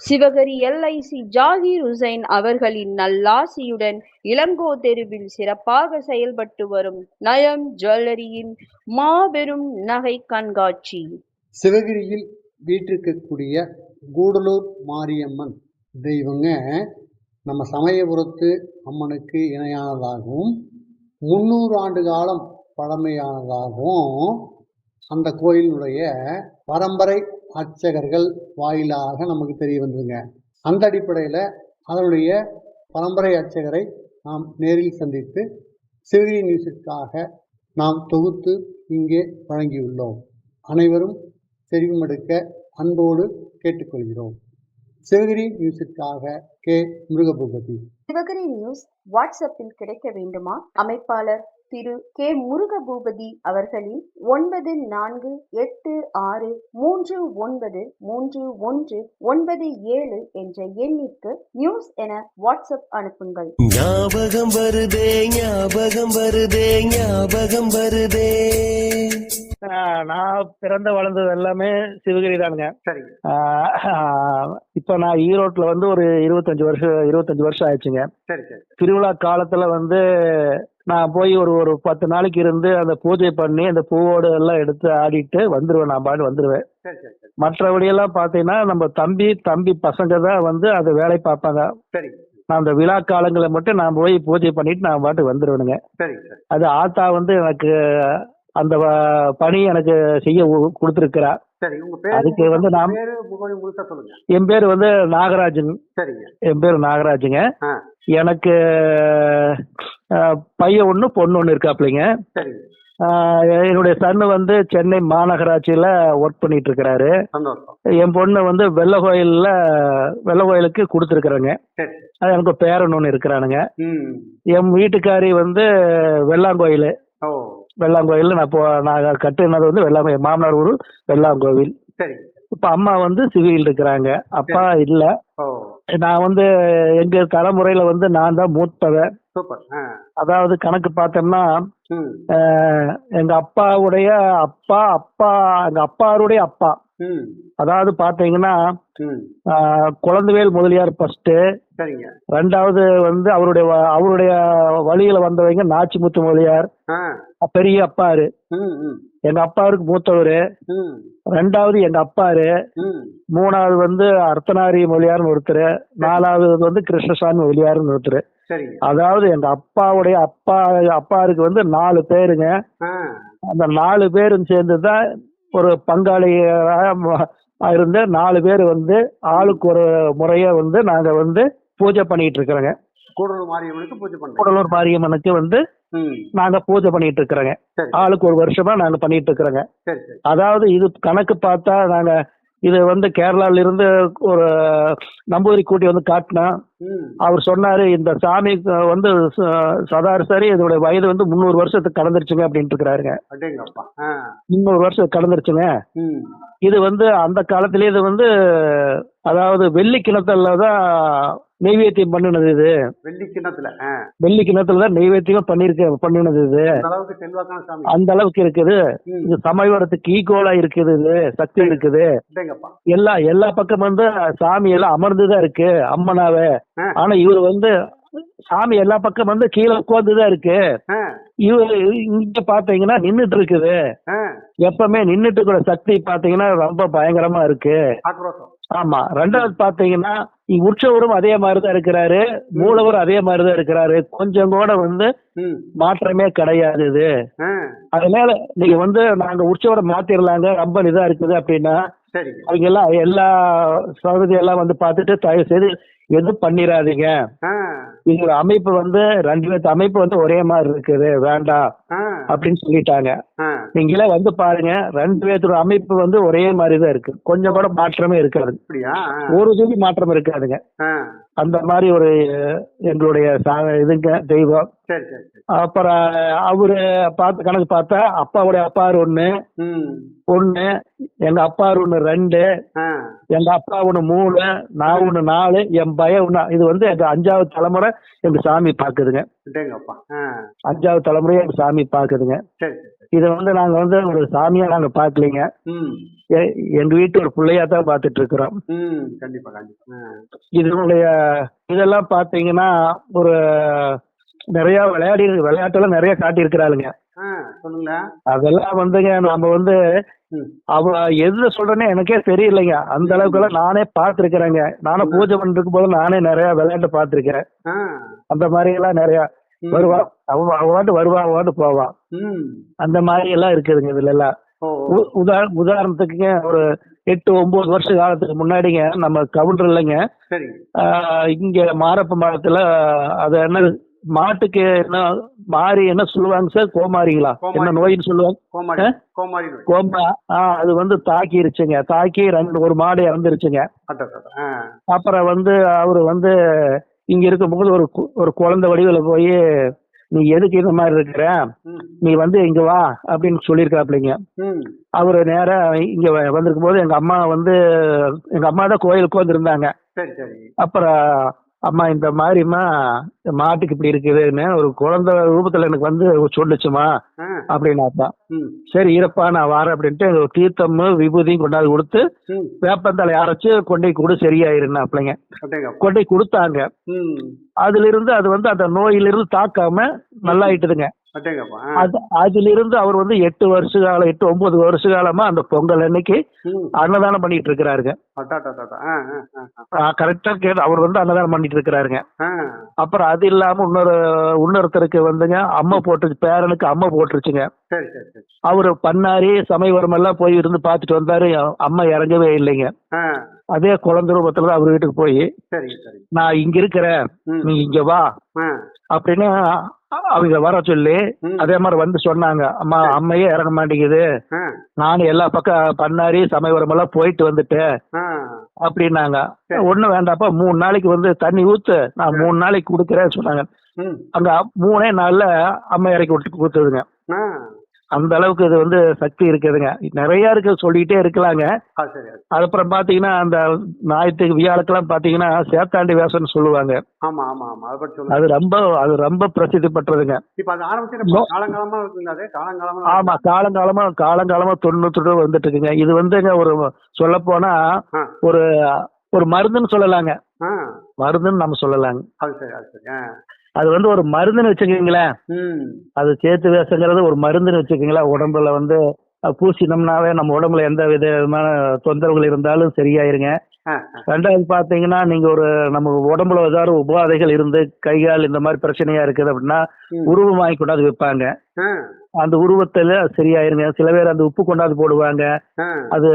சிவகரி LIC Zakir Hussain அவர்களின் நல்லாசியுடன் இளங்கோ தெருவில் சிறப்பாக செயல்பட்டு வரும் நயம் ஜுவல்லரியின் மாபெரும் நகை கண்காட்சி. சிவகிரியில் வீற்றிருக்கக்கூடிய கூடலூர் மாரியம்மன் தெய்வங்க நம்ம சமயபுரத்து அம்மனுக்கு இணையானதாகவும் முந்நூறு ஆண்டு காலம் பழமையானதாகவும் அந்த கோயிலுடைய பரம்பரை அர்ச்சகர்கள் வாயிலாக நமக்கு தெரிய வந்துருங்க. அந்த அடிப்படையில் அதனுடைய பரம்பரை அர்ச்சகரை நாம் நேரில் சந்தித்து சிவகிரி நியூஸிற்காக நாம் தொகுத்து இங்கே வழங்கியுள்ளோம். அனைவரும் செவிமடுக்க அன்போடு கேட்டுக்கொள்கிறோம். சிவகிரி நியூஸிற்காக கே. முருகபூபதி. சிவகிரி நியூஸ் வாட்ஸ்அப்பில் கிடைக்க வேண்டுமா? அமைப்பாளர் திரு கே முருகபூபதி அவர்களின் ஒன்பது நான்கு எட்டு ஆறு மூன்று ஒன்பது மூன்று ஒன்று ஒன்பது ஏழு என்ற எண்ணிற்கு நியூஸ் என வாட்ஸ்அப் அனுப்புங்கள். ஞாபகம் வருதே ஞாபகம் வருதே ஞாபகம் வருதே. ஆஹ் நான் பிறந்த வளர்ந்தது எல்லாமே சிவகிரி தானுங்க. ஆஹ் இப்ப நான் ஈரோட்ல வந்து ஒரு இருபத்தஞ்சு வருஷம் இருபத்தஞ்சு வருஷம் ஆயிடுச்சுங்க. சரி சரி. திருவிழா காலத்துல வந்து நான் போய் ஒரு ஒரு பத்து நாளைக்கு இருந்து அந்த பூஜை பண்ணி அந்த பூவோடு எல்லாம் எடுத்து ஆடிட்டு வந்துருவேன். நான் பாட்டு சரி மற்றபடியெல்லாம் பாத்தீங்கன்னா நம்ம தம்பி தம்பி பசங்க தான் வந்து அதை வேலை பார்ப்பாங்க. நான் அந்த விழா காலங்களை மட்டும் நான் போய் பூஜை பண்ணிட்டு நான் பாட்டு சரி. அது ஆத்தா வந்து எனக்கு அந்த பணி எனக்கு செய்ய கொடுத்திருக்கிறா. சரி உங்க பேர் அதுக்கு வந்து சொல்லுங்க. என் பேர் வந்து நாகராஜன். சரிங்க. என் பேர் நாகராஜுங்க. எனக்கு பையன் ஒன்று பொண்ணு ஒன்று இருக்காப்லைங்க. என்னுடைய சன்னு வந்து சென்னை மாநகராட்சியில ஒர்க் பண்ணிட்டு இருக்கிறாரு என் பொண்ணு வந்து வெள்ள கோயில்ல வெள்ள கோயிலுக்கு கொடுத்துருக்குறேங்க. அது எனக்கு பேரன் ஒன்று இருக்கிறானுங்க. என் வீட்டுக்காரி வந்து வெள்ளாங்கோயில். ஓ வெள்ளாங்கோயில் நான் போ நான் கட்டுனது வந்து வெள்ளாங்கோ மாமனார் ஊர் வெள்ளாங்கோவில் சரி. இப்ப அம்மா வந்து சிவியில் இருக்கிறாங்க. அப்பா இல்ல. நான் வந்து எங்க தலைமுறையில வந்து நான் தான் மூத்தவன். அதாவது கணக்கு பார்த்தோம்னா எங்க அப்பாவுடைய அப்பா அப்பா எங்க அப்பாருடைய அப்பா. அதாவது பாத்தீங்கன்னா குழந்தைவேல் முதலியார் ஃபர்ஸ்ட் சரிங்க. ரெண்டாவது வந்து அவருடைய அவருடைய வழியில வந்தவங்க நாச்சிமுத்து முதலியார் ஆ. பெரிய அப்பாரு. எங்க அப்பாருக்கு மூத்தவரு. ரெண்டாவது எங்க அப்பாரு. மூணாவது வந்து அர்த்தநாரி மொழியார்னு ஒருத்தர். நாலாவது வந்து கிருஷ்ணசாமி மொழியார்னு ஒருத்தர். அதாவது எங்க அப்பாவுடைய அப்பா அப்பாருக்கு வந்து நாலு பேருங்க. அந்த நாலு பேரும் சேர்ந்து தான் ஒரு பங்காளியாக இருந்த நாலு பேர் வந்து ஆளுக்கு ஒரு முறைய வந்து நாங்க வந்து பூஜை பண்ணிட்டு இருக்கிறோங்க கூடலூர் மாரியம்மனுக்கு பூஜை பண்றேன் கூடலூர் மாரியம்மனுக்கு வந்து நாங்க பூஜை பண்ணிட்டு இருக்கிறோங்க ஆளுக்கு ஒரு வருஷமா நாங்க பண்ணிட்டு இருக்கிறோங்க அதாவது இது கணக்கு பார்த்தா நாங்க இது வந்து கேரளால இருந்து ஒரு நம்பூரி கூட்டி வந்து காட்டினா அவர் சொன்னாரு இந்த சாமி வந்து சதாரிசரி இதோட வயது வந்து முந்நூறு வருஷத்துக்கு கடந்துருச்சுங்க அப்படின்ட்டு இருக்கிறாருங்க முந்நூறு வருஷம் கடந்துருச்சுங்க. இது வந்து அந்த காலத்திலேயே இது வந்து அதாவது வெள்ளி கிணத்துல தான் நெய்வேத்தியம் பண்ணினது இது. வெள்ளி கிண்ணத்துல ஆ. வெள்ளி கிணத்துல தான் நெய்வேத்தியம் பண்ணிருக்க பண்ணினது இது. அந்த அளவுக்கு இருக்குது. இது சமயவரத்துக்கு ஈக்குவலா இருக்குது இது சக்தி இருக்குது. எல்லா எல்லா பக்கம் வந்து சாமி எல்லாம் அமர்ந்துதான் இருக்கு அம்மனாவே. ஆனா இவர் வந்து சாமி எல்லா பக்கம் வந்து கீழே உட்கார்ந்துதான் இருக்கு. இவர் இங்க பாத்தீங்கன்னா நின்னுட்டு இருக்குது எப்பவுமே நின்னுட்டு இருக்கிற சக்தி பாத்தீங்கன்னா ரொம்ப பயங்கரமா இருக்கு. ஆமா. ரெண்டாவது பாத்தீங்கன்னா உற்சவரும் அதே மாதிரிதான் இருக்கிறாரு. மூலவரும் அதே மாதிரிதான் இருக்கிறாரு. கொஞ்சம் கூட வந்து மாற்றமே கிடையாது இது. அதனால நீங்க வந்து நாங்க உற்சவரை மாத்திரலாங்க. ரொம்ப இதா இருக்குது அப்படின்னா அவங்க எல்லாம் எல்லா சகோதரி எல்லாம் வந்து பார்த்துட்டு தயவு செய்து எதுவும் பண்ணிடாதீங்க எங்களோட அமைப்பு வந்து ரெண்டு பேர்த்து அமைப்பு வந்து ஒரே மாதிரி இருக்குது. வேண்டாம் அப்படின்னு சொல்லிட்டாங்க. நீங்களே வந்து பாருங்க. ரெண்டு பேர்த்தோட அமைப்பு வந்து ஒரே மாதிரி தான் இருக்கு. கொஞ்சம் கூட மாற்றமே இருக்காது. ஒரு துளி மாற்றம் இருக்காதுங்க. அந்த மாதிரி ஒரு எங்களுடைய இதுங்க தெய்வம். அப்புறம் அவரு பார்த்து கணக்கு பார்த்தா அப்பாவுடைய அப்பாரு ஒண்ணு ஒண்ணு எங்க அப்பாரு ஒண்ணு ரெண்டு எங்க அப்பா ஒண்ணு மூணு நான் ஒண்ணு நாலு என் பையன் ஒண்ணு இது வந்து எங்க அஞ்சாவது தலைமுறை எங்க சாமி பாக்குதுங்க அஞ்சாவது தலைமுறை எங்க சாமி பாக்குதுங்க இதை வந்து நாங்க வந்து ஒரு சாமியா நாங்க எ- எங்க வீட்டு ஒரு பிள்ளையா தான் பார்த்துட்டு இருக்கிறோம். இதனுடைய இதெல்லாம் பார்த்தீங்கன்னா ஒரு நிறைய விளையாடி விளையாட்டெல்லாம் நிறைய காட்டியிருக்கிறாளுங்க. ஆ சொல்லுங்களேன் அதெல்லாம் வந்துங்க நம்ம வந்து அவ எதுல சொல்றேன்னு எனக்கே தெரியலைங்க. அந்த அளவுக்குலாம் நானே பார்த்துருக்கிறேங்க. நானும் பூஜை பண்ணிருக்கும் போது நானே நிறைய விளையாட்டு பார்த்துருக்கிறேன். ஆ. அந்த மாதிரி எல்லாம் நிறைய. வருவா அவ அவ வருவா அவ போவா. அந்த மாதிரி எல்லாம் இருக்குதுங்க இதுல எல்லாம் உதாரணத்துக்குங்க ஒரு எட்டு ஒன்பது வருஷ காலத்துக்கு முன்னாடிங்க நம்ம கவுண்டர் இல்லைங்க. இங்க மாரப்ப மரத்துல அது என்ன மாட்டுக்கு என்ன மாறி என்ன சொல்லுவாங்க சார் கோமாரிங்களா? கோமாரி. என்ன நோயின்னு சொல்லுவாங்க? கோமா ஆ அது வந்து தாக்கிருச்சுங்க. தாக்கி ரெண்டு ஒரு மாடு இறந்துருச்சுங்க. அப்புறம் வந்து அவரு வந்து இங்க இருக்கும்போது ஒரு ஒரு குழந்தை வடிவில போய் நீ எதுக்கு இந்த மாதிரி இருக்கிற? நீ வந்து இங்க வா அப்படின்னு சொல்லியிருக்காப்லைங்க. அவரு நேரா இங்க வந்திருக்கும் போது எங்க அம்மா வந்து எங்க அம்மா தான் கோயிலுக்கு வந்திருந்தாங்க சரி சரி. அப்புறம் அம்மா இந்த மாதிரிம்மா இந்த மாட்டுக்கு இப்படி இருக்குதுன்னு ஒரு குழந்தை ரூபத்துல எனக்கு வந்து சொல்லுச்சுமா அப்படின்னாப்பா. சரி இருப்பா நான் வரேன் அப்படின்ட்டு ஒரு தீர்த்தமும் விபூதியும் கொண்டாந்து கொடுத்து வேப்பந்தலை அரைச்சு கொண்டு கொடு சரியாயிருந்தா பிள்ளைங்க. கொண்டு கொடுத்தாங்க. அதுல இருந்து அது வந்து அந்த நோயிலிருந்து தாக்காம நல்லாயிட்டுதுங்க. அட்டேங்கப்பா ஆ. அது அதுல இருந்து அவர் வந்து எட்டு வருஷ காலம் எட்டு ஒன்பது வருஷ காலமா அந்த பொங்கல் அன்னைக்கு அன்னதானம் பண்ணிட்டு இருக்கிறாருங்க கரெக்டா கேட்டு அவர் வந்து அன்னதானம் பண்ணிட்டு இருக்கிறாருங்க அப்புறம் அது இல்லாம இன்னொரு இன்னொருத்தருக்கு வந்துங்க அம்மா போட்டு பேரனுக்கு அம்மா போட்டுருச்சுங்க. அவரு பண்ணாரி சமயபுரம் எல்லாம் போய் இருந்து பார்த்துட்டு வந்தாரு அம்மா இறங்கவே இல்லைங்க. அதே குழந்தை ரூபத்துல தான் அவர் வீட்டுக்கு போய் நான் இங்க இருக்கிறேன். நீ இங்க வா. அப்படின்னு அவங்க வர சொல்லி. அதே மாதிரி வந்து சொன்னாங்க. அம்மா அம்மையே இறங்க மாட்டேங்குது. நானும் எல்லா பக்கம் பண்ணாரி சமயபுரம் எல்லாம் போயிட்டு வந்துட்டேன் அப்படின்னாங்க. ஒண்ணும் வேண்டாப்பா மூணு நாளைக்கு வந்து தண்ணி ஊத்து நான் மூணு நாளைக்கு கொடுக்குறேன்னு சொன்னாங்க. அங்க மூணே நாள்ல அம்மா இறக்கி விட்டு கொடுத்ததுங்க. அந்த அளவுக்கு இது வந்து சக்தி இருக்குதுங்க. நிறைய இருக்கு சொல்லிக்கிட்டே இருக்கலாங்க. அதுக்கப்புறம் பாத்தீங்கன்னா அந்த ஞாயிற்றுக்கு வியாழக்கெல்லாம் பாத்தீங்கன்னா சேத்தாண்டி வேஷம்னு சொல்லுவாங்க. ஆமா ஆமா ஆமா. அதை ரொம்ப அது ரொம்ப பிரசித்தி பெற்றதுங்க. ஆமா காலங்காலமா காலங்காலமா தொண்ணூத்தி வந்துட்டு இருக்குங்க இது வந்துங்க ஒரு சொல்ல போனா ஒரு ஒரு மருந்துன்னு சொல்லலாங்க. மருந்துன்னு நம்ம சொல்லலாங்க. அது வந்து ஒரு மருந்துன்னு வச்சுக்கோங்களேன். அது சேர்த்து வேஷங்கிறது ஒரு மருந்துன்னு வச்சுக்கோங்களேன். உடம்புல வந்து பூசினோம்னாவே நம்ம உடம்புல எந்த விதமான தொந்தரவுகள் இருந்தாலும் சரியாயிருங்க. ரெண்டாவது பாத்தீங்கன்னா நீங்க ஒரு நம்ம உடம்புல ஏதாவது உபாதைகள் இருந்து கை கால் இந்த மாதிரி பிரச்சனையா இருக்குது அப்படின்னா. உருவம் வாங்கி கொண்டாந்து வைப்பாங்க. அந்த உருவத்துல சரியாயிருங்க. சில பேர் அந்த உப்பு கொண்டாந்து போடுவாங்க. அது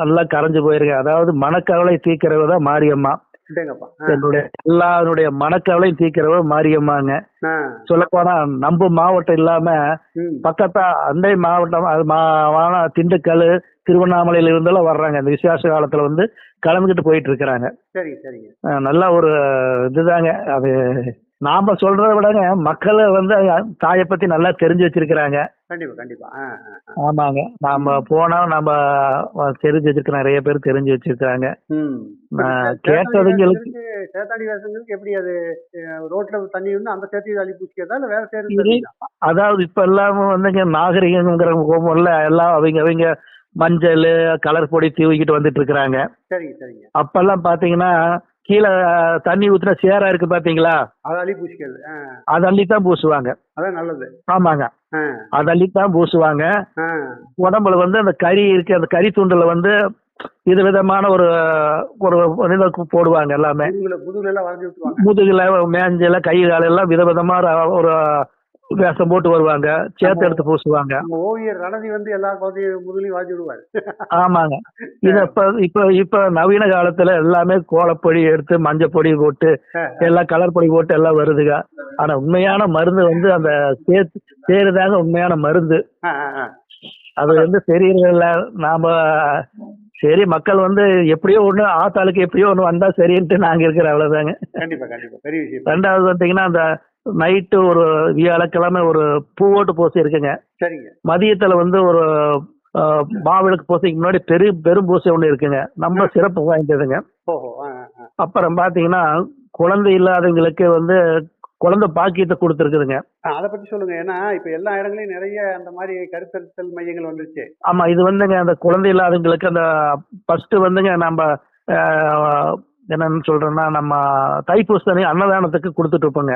நல்லா கரைஞ்சு போயிருங்க. அதாவது மனக்கவலை தீக்கிறவ தான் மாரியம்மா. எல்லாருடைய மனக்கவலையும் தீக்கிறவ மாரியம்மாங்க. ஆ. சொல்ல போனா நம்ம மாவட்டம் இல்லாம பக்கத்தா அண்டை மாவட்டம் திண்டுக்கல் திருவண்ணாமலையில இருந்தெல்லாம் வர்றாங்க. இந்த விசேஷ காலத்துல வந்து கலந்துக்கிட்டு போயிட்டு இருக்கிறாங்க. நல்ல ஒரு இதுதாங்க. அது நாம சொல்றதை விடங்க மக்கள் வந்து தாயை பத்தி நல்லா தெரிஞ்சு வச்சிருக்கிறாங்க. கண்டிப்பா கண்டிப்பா. ஆமாங்க. நாம போனா நம்ம தெரிஞ்சு வச்சிருக்க நிறைய பேர் தெரிஞ்சு வச்சிருக்காங்க கேட்டவங்களுக்கு- சேத்தாடி எப்படி அது ரோட்ல தண்ணி வந்து அந்த சேத்தி அள்ளி பூசிக்கிறதா இல்ல வேற சேரு அதாவது இப்ப எல்லாமே வந்துங்க நாகரிகங்கிற முகமுள்ள எல்லாம் அவங்க அவங்க மஞ்சள் கலர் பொடி தூவிக்கிட்டு வந்துட்டு இருக்கிறாங்க. சரிங்க சரிங்க. அப்பெல்லாம் பாத்தீங்கன்னா கீழே தண்ணி ஊத்துனா சேரா இருக்கு பாத்தீங்களா? அதை அள்ளி பூசிக்கிறது. அது அள்ளித்தான் பூசுவாங்க. அதான் நல்லது. ஆமாங்க. அது அள்ளித்தான் பூசுவாங்க. உடம்புல வந்து அந்த கறி இருக்கு அந்த கறி துண்டுல வந்து இது விதமான ஒரு ஒரு போடுவாங்க எல்லாமே. முதுகுல மேஞ்சல கை கால் எல்லாம் விதவிதமா ஒரு வேஷம் போட்டு வருவாங்க சேர்த்து எடுத்து பூசுவாங்க. ஓவியர் ரணதி வந்து எல்லா குழந்தையும் முதுகுலையும் வரைஞ்சி விடுவாரு. ஆமாங்க. இது இப்ப இப்ப இப்ப நவீன காலத்துல எல்லாமே கோலப்பொடி எடுத்து மஞ்சள் பொடி போட்டு எல்லாம் கலர் பொடி போட்டு எல்லாம் வருதுங்க. ஆனா உண்மையான மருந்து வந்து அந்த சேத்து சேருதாங்க உண்மையான மருந்து. அது வந்து தெரியல நாம சரி மக்கள் வந்து எப்படியோ ஒண்ணு ஆத்தாளுக்கு எப்படியோ ஒண்ணு வந்தா சரின்ட்டு நாங்க இருக்கிற அவ்வளவுதாங்க. கண்டிப்பா கண்டிப்பா. பெரிய விஷயம். ரெண்டாவது பார்த்தீங்கன்னா அந்த நைட்டு ஒரு வியாழக்கிழமை ஒரு பூவோட்டு பூசை இருக்குங்க. சரிங்க. மதியத்துல வந்து ஒரு மாவிளக்கு பூசைக்கு முன்னாடி பெரிய பெரும் பூசை ஒண்ணு இருக்குங்க. நம்ம சிறப்பு வாய்ந்ததுங்க. அப்புறம் பாத்தீங்கன்னா குழந்தை இல்லாதவங்களுக்கு வந்து குழந்தை பாக்கியத்தை கொடுத்துருக்குதுங்க. அதை பத்தி சொல்லுங்க. ஏன்னா இப்ப எல்லா இடங்களையும் நிறைய அந்த மாதிரி கருத்தரித்தல் மையங்கள் வந்துருச்சு. ஆமா இது வந்துங்க அந்த குழந்தை இல்லாதவங்களுக்கு அந்த ஃபர்ஸ்ட் வந்துங்க நம்ம என்னன்னு சொல்றேன்னா நம்ம தைப்பூசணி அன்னதானத்துக்கு கொடுத்துட்டு இருப்போங்க.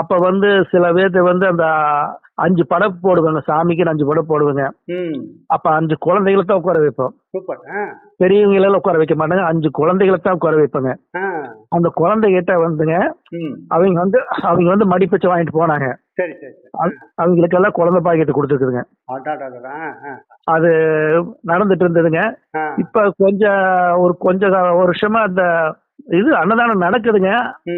அப்ப வந்து சில பேர்த்து வந்து அந்த அஞ்சு படம் போடுவாங்க சாமிக்கு அஞ்சு படம் போடுவாங்க. அப்ப அஞ்சு குழந்தைகளை தான் உட்கார வைப்போம். பெரியவங்களெல்லாம் உட்கார வைக்க மாட்டாங்க அஞ்சு குழந்தைகளை தான் உட்கார வைப்பாங்க. அந்த குழந்தைகிட்ட வந்துங்க ம். அவங்க வந்து அவங்க வந்து மடிப்பச்சு வாங்கிட்டு போனாங்க. சரி சரி அது- அவங்களுக்கெல்லாம் குழந்தை பாக்கெட்டு கொடுத்துருக்குதுங்க. அது நடந்துட்டு இருந்ததுங்க. இப்ப கொஞ்சம் ஒரு கொஞ்சம் வருஷமா அந்த இது அன்னதானம் நடக்குதுங்க.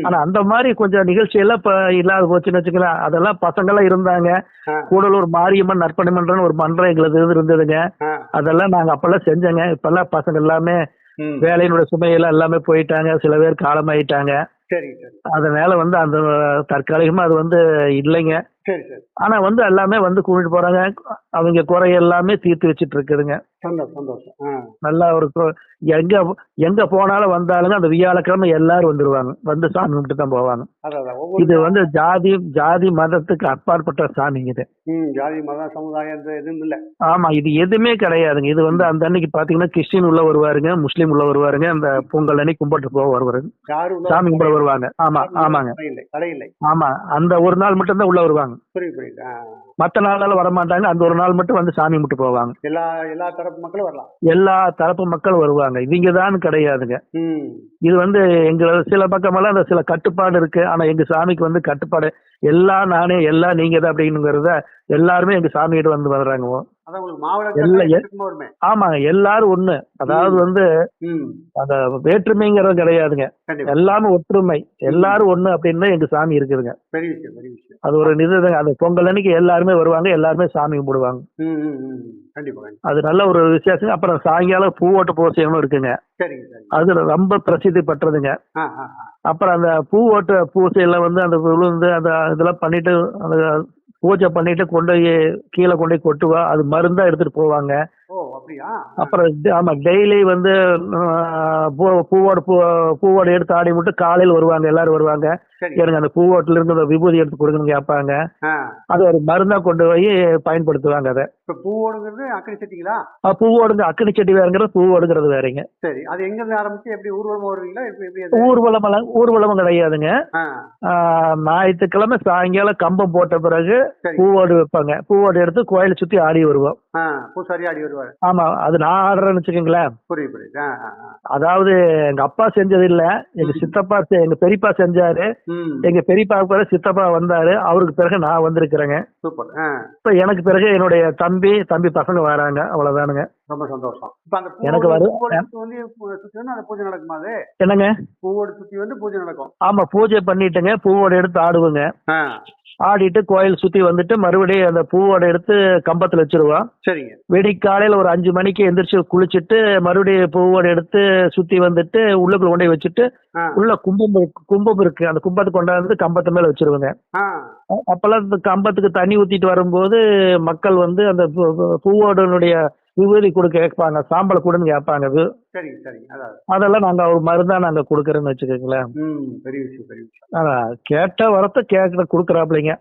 ஆனா அந்த மாதிரி கொஞ்சம் நிகழ்ச்சி எல்லாம் இப்ப இல்லாத போச்சுன்னு வச்சுக்கலாம் அதெல்லாம் பசங்க எல்லாம் இருந்தாங்க. கூடலூர் மாரியம்மன் நற்பணி மன்றம்னு ஒரு மன்றம் எங்களுக்கு இருந்ததுங்க. அதெல்லாம் நாங்க அப்பெல்லாம் செஞ்சோங்க. இப்பெல்லாம் பசங்க எல்லாமே வேலையினுடைய சுமையெல்லாம் எல்லாமே போயிட்டாங்க. சில பேர் காலமாயிட்டாங்க. அதனால வந்து அந்த தற்காலிகமா அது வந்து இல்லைங்க. சரி சரி. ஆனா வந்து எல்லாமே வந்து கூட்டிட்டு போறாங்க. அவங்க குறை எல்லாமே தீர்த்து வச்சிட்டு இருக்குதுங்க சந்தோஷம். நல்லா ஒரு எங்க எங்க போனாலும் வந்தாலுங்க அந்த வியாழக்கிழமை எல்லாரும் வந்துருவாங்க. வந்து சாமி கும்பிட்டு தான் போவாங்க. இது வந்து ஜாதி ஜாதி மதத்துக்கு அப்பாற்பட்ட சாமிங்க இது. ஜாதி மதம் சமுதாயம் எதுவும் இல்லை. ஆமா இது எதுவுமே கிடையாதுங்க. இது வந்து அந்த அன்னைக்கு பாத்தீங்கன்னா கிறிஸ்டின் உள்ள வருவாருங்க முஸ்லீம் உள்ள வருவாருங்க அந்த பொங்கல் அன்னைக்கு கும்பிட்டு போக வருவாருங்க சாமி கும்பிட வருவாங்க? ஆமா ஆமாங்க. ஆமா அந்த ஒரு நாள் மட்டும் தான் உள்ள வருவாங்க. புரியுது புரியுது. ஆ. மத்த நாளால வர மாட்டாங்க அந்த ஒரு நாள் மட்டும் வந்து சாமி கும்பிட்டு போவாங்க. எல்லா எல்லா தரப்பு மக்களும் வரலாம். எல்லா தரப்பு மக்கள் வருவாங்க. இவங்க தான் கிடையாதுங்க இது வந்து எங்க சில பக்கமெல்லாம் அந்த சில கட்டுப்பாடு இருக்கு. ஆனா எங்க சாமிக்கு வந்து கட்டுப்பாடு எல்லாம் நானே எல்லாம் நீங்க தான் அப்படிங்கிறத எல்லாருமே எங்க சாமிகிட்ட வந்து வர்றாங்க. ஆமாங்க எல்லாரும் ஒண்ணு. அதாவது வந்து அந்த வேற்றுமைங்கிறது கிடையாதுங்க. எல்லாமே ஒற்றுமை. எல்லாரும் ஒண்ணு அப்படின்னு எங்க சாமி இருக்குதுங்க. அது ஒரு நிதிதாங்க அந்த பொங்கல் அன்னைக்கு எல்லாருமே வருவாங்க எல்லாருமே சாமி கும்பிடுவாங்க. அது நல்ல ஒரு விசேஷம் அப்புறம் சாயங்காலம் பூவோட்ட பூசையம்னு இருக்குங்க. அது ரொம்ப பிரசித்தி பெற்றதுங்க. அப்புறம் அந்த பூவோட்ட பூசையில வந்து அந்த விழுந்து அந்த இதெல்லாம் பண்ணிட்டு அந்த பூஜை பண்ணிட்டு கொண்டு போய் கீழே கொண்டு போய் கொட்டுவா. அது மருந்தா எடுத்துட்டு போவாங்க. அப்புறம் ஆமா டெய்லி வந்து பூவோட பூ பூவோட எடுத்து ஆடி மட்டும் காலையில் வருவாங்க. எல்லாரும் வருவாங்க. எனக்கு அந்த பூவோட்டில இருந்து விபூதி எடுத்து கொடுங்கன்னு கேட்பாங்க அது ஒரு மருந்தா கொண்டு போய் பயன்படுத்துவாங்க அதை. இப்ப பூவோடுங்கிறது அக்கடி சட்டிங்களா? பூவோடுங்க அக்கினி செடி வேறுங்கிறது பூவோடுங்கிறது வேறங்க. சரி. அது எங்க இருந்து ஆரம்பிச்சு எப்படி ஊர்வலமா வருவீங்களா எப்படி ஊர்வலம் ஊர்வலம் கிடையாதுங்க. ஞாயிற்றுக்கிழமை சாயங்காலம் கம்பம் போட்ட பிறகு பூவோடு வைப்பாங்க. பூவோடு எடுத்து கோயிலை சுத்தி ஆடி வருவோம். பூசாரி ஆடி வருவாரு. ஆமா அது நான் ஆடுறேன்னு வச்சுக்கோங்களேன். புரியுது புரியுது. அதாவது எங்க அப்பா செஞ்சது இல்ல. எங்க சித்தப்பா எங்க பெரியப்பா செஞ்சாரு. எங்க பெரியப்பா சித்தப்பா வந்தாரு. அவருக்கு பிறகு நான் வந்திருக்கிறேங்க. இப்ப எனக்கு பிறகு என்னுடைய தம்பி தம்பி பசங்க வராங்க அவ்வளவுதானுங்க. ரொம்ப சந்தோஷம். எனக்கு வரும். என்னங்க? பூவோடு சுத்தி வந்து பூஜை நடக்கும். ஆமா பூஜை பண்ணிட்டுங்க பூவோட எடுத்து ஆடுவோங்க. ஆடிட்டு கோயில் சுத்தி வந்துட்டு மறுபடியும் அந்த பூவோட எடுத்து கம்பத்துல வச்சிருவோம். சரிங்க. வெடிக்காலையில ஒரு அஞ்சு மணிக்கு எந்திரிச்சு குளிச்சுட்டு மறுபடியும் பூவோட எடுத்து சுத்தி வந்துட்டு உள்ளுக்குள்ள கொண்டு வச்சுட்டு உள்ள கும்பம் இருக்கு- கும்பம் இருக்கு. அந்த கும்பத்தை கொண்டாந்து கம்பத்து மேல வச்சிருவாங்க. அப்பெல்லாம் இந்த கம்பத்துக்கு தண்ணி ஊத்திட்டு வரும்போது மக்கள் வந்து அந்த பூவோடனுடைய விபூதி கொடுக்க கேட்பாங்க சாம்பல் கொடுன்னு கேட்பாங்க அது. சரிங்க அதாவது அதெல்லாம் நாங்க ஒரு மருந்தா நாங்க கொடுக்கறோன்னு வச்சுக்கோங்களேன். பெரிய விஷயம் பெரிய விஷயம். ஆனா கேட்ட வரத்த கேட்கற கொடுக்குறாப்லைங்க.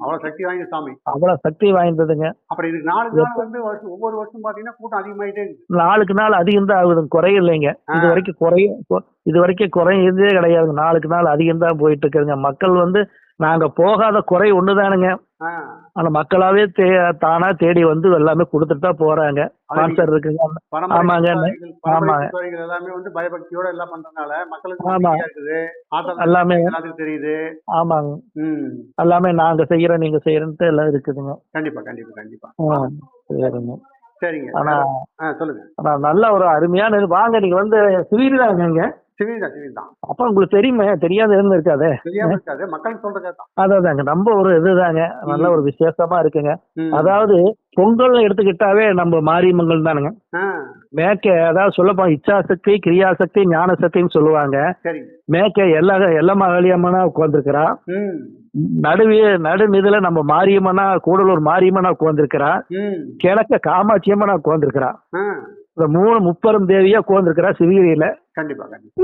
அவ்வளவு சக்தி வாய்ந்த சாமி. அவ்வளவு சக்தி வாய்ந்ததுங்க. அப்புறம் இதுக்கு நாலு நாள் வந்து வருஷம் ஒவ்வொரு வருஷம் பாத்தீங்கன்னா கூட்டம் அதிகமாயிட்டே இருக்கு. நாளுக்கு நாள் அதிகம் தான் ஆகுது குறையில்லைங்க இது வரைக்கும் குறையும் கொ- இது வரைக்கும் குறையதே கிடையாதுங்க. நாளுக்கு நாள் அதிகம் தான் போயிட்டு இருக்குதுங்க. மக்கள் வந்து நாங்க போகாத குறை ஒண்ணுதானுங்க. ஆனா மக்களாவே தே தானா தேடி வந்து எல்லாமே கொடுத்துட்டு தான் போறாங்க. ஸ்பான்சர் இருக்குங்க. ஆமாங்க. ஆமாங்க. எல்லாமே வந்து பயபக்தியோட எல்லாம் பண்றதுனால மக்களுக்கு ஆமா. எல்லாமே. தெரியுது. ஆமாங்க. ம். எல்லாமே நாங்க செய்யறோம் நீங்க செய்யறோன்ட்டு எல்லாம் இருக்குதுங்க. கண்டிப்பா கண்டிப்பா கண்டிப்பா. சரிங்க. சரிங்க. ஆனா சொல்லுங்க. ஆனா நல்ல ஒரு அருமையான. வாங்க நீங்க வந்து சிவீரி இருக்கீங்க. சிவில் தான் சிவில் தான் அப்ப உங்களுக்கு தெரியுமே தெரியாத இருந்து இருக்காதே. தெரியாம இருக்காது. சொல்றதே தான் நம்ம ஒரு இதுதாங்க. நல்ல ஒரு விசேஷமா இருக்குங்க. அதாவது பொங்கல் எடுத்துக்கிட்டாவே நம்ம மாரியம்மங்கள் தானுங்க. ஆ. மேக்க அதாவது சொல்லப்போனா இச்சாசக்தி கிரியாசக்தி ஞானசக்தின்னு சொல்லுவாங்க. மேக்க எல்லா எல்லா மகளியம்மனா உட்காந்துருக்கிறா நடுவே நடுநிதில நம்ம மாரியம்மனா கூடலூர் மாரியம்மனா உட்காந்துருக்கிறா கிழக்க காமாட்சியம்மனா உட்காந்துருக்கிறா இந்த மூணு முப்பெரும் தேவியா உட்காந்துருக்கிறா சிவகிரியில. கண்டிப்பா கண்டிப்பா.